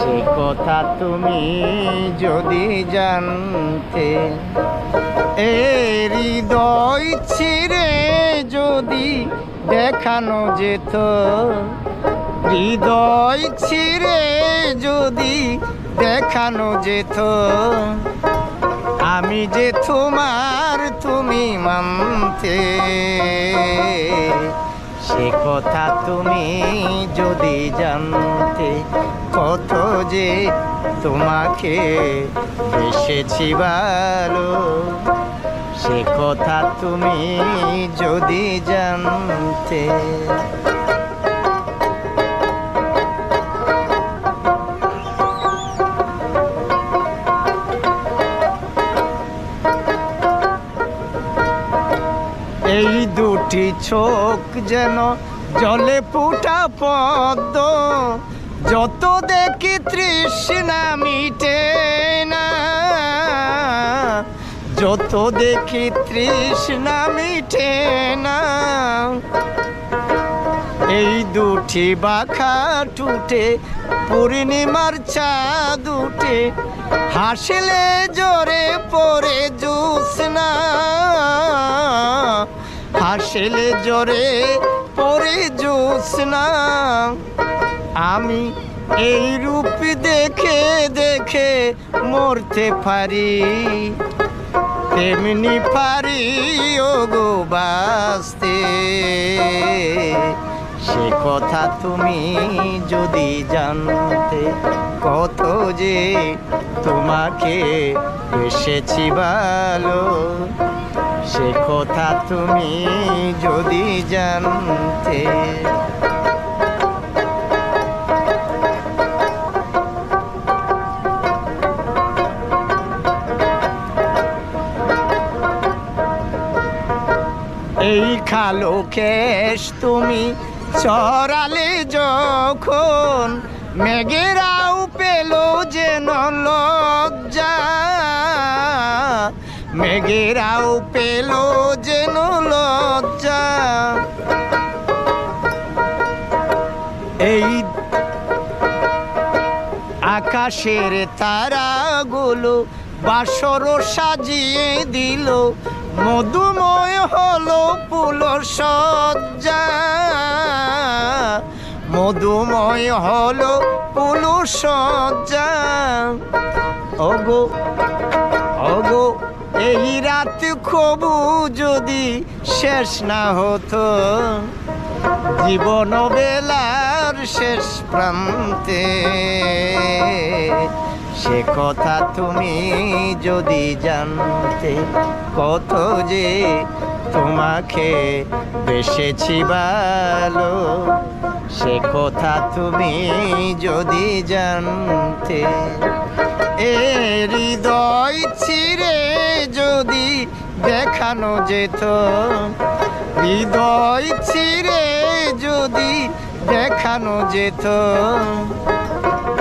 সে কথা তুমি যদি জানতে, এ হৃদয় ছিঁড়ে যদি দেখানো যেত, হৃদয় ছিঁড়ে যদি দেখানো যেত, আমি যে তোমার তুমি মানতে, সে কথা তুমি যদি জানতে কত যে তোমাকে এসেছি ভালো। সে কথা তুমি যদি জানতে। এই দুটি চোখ যেন জলে ফুটা পদ্ম। যত দেখি তৃষ্ণা মিটে না, যত দেখি তৃষ্ণা মিটে না, এই দুটি বাখা টুটে, পূর্ণিমার চাঁদ উঠে, হাসলে জোরে পরে জুসনা হাসলে জোরে পরে জুসনা আমি এই রূপ দেখে দেখে মরতে পারি। তেমনি পারি ও গো বাঁচতে। সে কথা তুমি যদি জানতে, কত যে তোমাকে এসেছি ভালো। সে কথা তুমি যদি জানতে এই খালো কেশ তুমি চড়ালে যখন মেঘেরাও পেল যেন লজ্জা মেঘেরাও পেল যেন লজ্জা এই আকাশের তারাগুলো বাসর সাজিয়ে দিল মধুময় হলো ফুল সজ্জা। মধুময় হলো ফুল সজ্জা। ওগো ওগো, এই রাত খবু যদি শেষ না হতো, জীবন বেলার শেষ প্রান্তে। সে কথা তুমি যদি জানতে, কত যে তোমাকে বেসেছি ভালো, সে কথা তুমি যদি জানতে, এ হৃদয় ছিঁড়ে যদি দেখানো যেত, হৃদয় ছিঁড়ে যদি দেখানো যেত